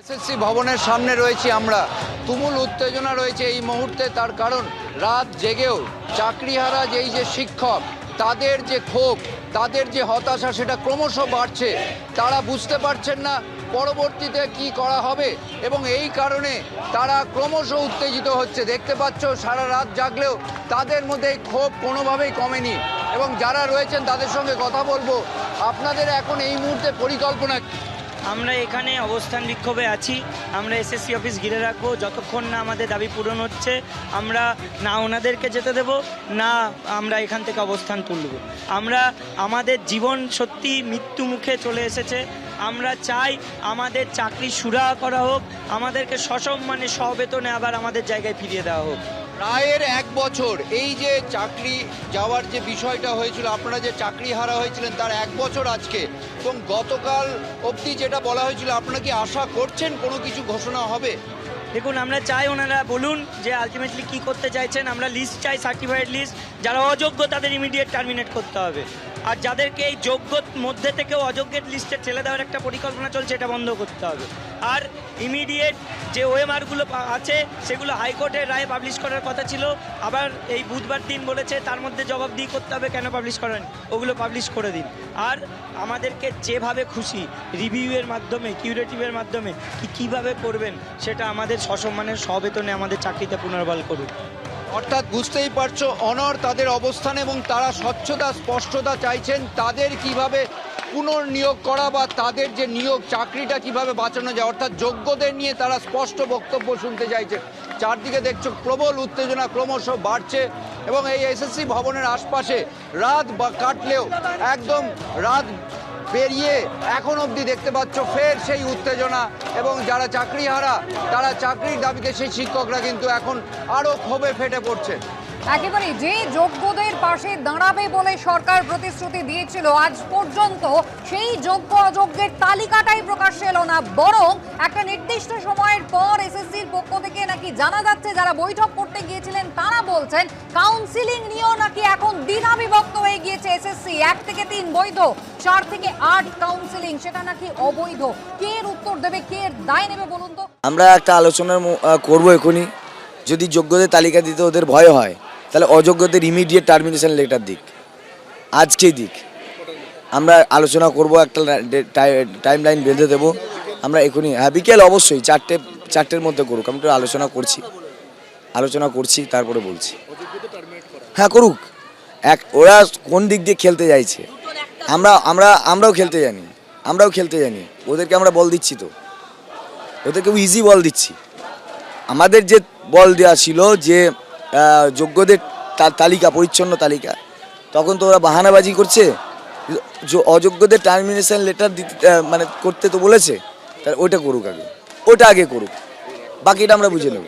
SSC ভবনের সামনে রয়েছি আমরা। তুমুল উত্তেজনা রয়েছে এই মুহূর্তে, তার কারণ রাত জেগেও চাকরিহারা যেই যে শিক্ষক, তাদের যে ক্ষোভ, তাদের যে হতাশা, সেটা ক্রমশ বাড়ছে। তারা বুঝতে পারছেন না পরবর্তীতে কি করা হবে এবং এই কারণে তারা ক্রমশ উত্তেজিত হচ্ছে। দেখতে পাচ্ছ, সারা রাত জাগলেও তাদের মধ্যে এই ক্ষোভ কোনোভাবেই কমেনি এবং যারা রয়েছেন তাদের সঙ্গে কথা বলব। আপনাদের এখন এই মুহূর্তে পরিকল্পনা? আমরা এখানে অবস্থান বিক্ষোভে আছি। আমরা এসএসসি অফিস ঘিরে রাখব। যতক্ষণ না আমাদের দাবি পূরণ হচ্ছে, আমরা না ওনাদেরকে যেতে দেব, না আমরা এখান থেকে অবস্থান তুলব। আমরা, আমাদের জীবন সত্যি মৃত্যু মুখে চলে এসেছে। আমরা চাই আমাদের চাকরি সুরাহা করা হোক, আমাদেরকে সসম্মানে সবেতনে আবার আমাদের জায়গায় ফিরিয়ে দেওয়া হোক। রায়ের এক বছর এই যে চাকরি যাওয়ার যে বিষয়টা হয়েছিল, আপনারা যে চাকরি হারা হয়েছিলেন তার এক বছর আজকে, এবং গতকাল অবধি যেটা বলা হয়েছিল, আপনারা কি আশা করছেন কোনো কিছু ঘোষণা হবে? দেখুন, আমরা চাই ওনারা বলুন যে আলটিমেটলি কি করতে চাইছেন, আমরা লিস্ট চাই সার্টিফাইড লিস্ট যারা অযোগ্য তাদের ইমিডিয়েট টার্মিনেট করতে হবে। আর যাদেরকে এই যোগ্য মধ্যে থেকেও অযোগ্যের লিস্টে ঠেলে দেওয়ার একটা পরিকল্পনা চলছে, এটা বন্ধ করতে হবে। আর ইমিডিয়েট যে ওএমআরগুলো আছে, সেগুলো হাইকোর্টের রায় পাবলিশ করার কথা ছিল। আবার এই বুধবার দিন বলেছে, তার মধ্যে জবাব জবাবদিহি করতে হবে, কেন পাবলিশ করেন? ওগুলো পাবলিশ করে দিন। আর আমাদেরকে যেভাবে খুশি রিভিউয়ের মাধ্যমে কিউরেটিভের মাধ্যমে, কি কীভাবে করবেন, সেটা আমাদের সসম্মানের সবেতনে আমাদের চাকরিতে পুনর্বল করুন। অর্থাৎ বুঝতেই পারছ অনর তাদের অবস্থান এবং তারা স্বচ্ছতা, স্পষ্টতা চাইছেন। তাদের কীভাবে পুনর্নিয়োগ করা বা তাদের যে নিয়োগ, চাকরিটা কীভাবে বাঁচানো যায়, অর্থাৎ যোগ্যদের নিয়ে তারা স্পষ্ট বক্তব্য শুনতে চাইছে। চারদিকে দেখছ প্রবল উত্তেজনা ক্রমশ বাড়ছে এবং এই এসএসসি ভবনের আশপাশে রাত বা কাটলেও একদম রাত পেরিয়ে এখন অবধি দেখতে পাচ্ছ ফের সেই উত্তেজনা এবং যারা চাকরি হারা তারা চাকরির দাবিতে সেই শিক্ষকরা কিন্তু এখন আরও ক্ষোভে ফেটে পড়ছে। একেবারে যে যোগ্যদের পাশে দাঁড়াবে বলে সরকার প্রতিশ্রুতি দিয়েছিল। আজ পর্যন্ত সেই যোগ্য অযোগ্যের তালিকাটাই প্রকাশ এলো না বরং একটা নির্দিষ্ট সময়ের পর এসএসসির পক্ষ থেকে নাকি জানা যাচ্ছে যারা বৈঠক করতে গিয়েছিলেন তারা বলছেন কাউন্সিলিং নিয়েও নাকি এখন দ্বিধাবিভক্ত হয়ে গিয়েছে এসএসসি। এক থেকে তিন বৈধ চার থেকে আট কাউন্সিলিং সেটা নাকি অবৈধ। কে উত্তর দেবে কে দায় নেবে বলুন তো? আমরা একটা আহ, করব এখনই। যদি যোগ্যদের তালিকা দিতে ওদের ভয় হয় তাহলে অযোগ্যদের ইমিডিয়েট টার্মিনেশন লেটার দিক। আজকেই দিক। আমরা আলোচনা করব, একটা টাইম লাইন বেঁধে দেবো। আমরা এখনই হ্যাঁ বিকেল অবশ্যই, চারটে, চারটের মধ্যে করুক। আমি একটু আলোচনা করছি। আলোচনা করছি, তারপরে বলছি। হ্যাঁ করুক। এক, ওরা কোন দিক দিয়ে খেলতে চাইছে আমরা আমরা, আমরাও খেলতে জানি। আমরাও খেলতে জানি। ওদেরকে আমরা বল দিচ্ছি তো। ওদেরকে ইজি বল দিচ্ছি। আমাদের যে বল দেওয়া ছিল, যে যোগ্যদের তালিকা, পরিচ্ছন্ন তালিকা। তখন তো ওরা বাহানাবাজি করছে। অযোগ্যদের টার্মিনেশন লেটার দিতে মানে করতে তো বলেছে। তাহলে ওইটা করুক আগে। ওটা আগে করুক। বাকিটা আমরা বুঝে নেব।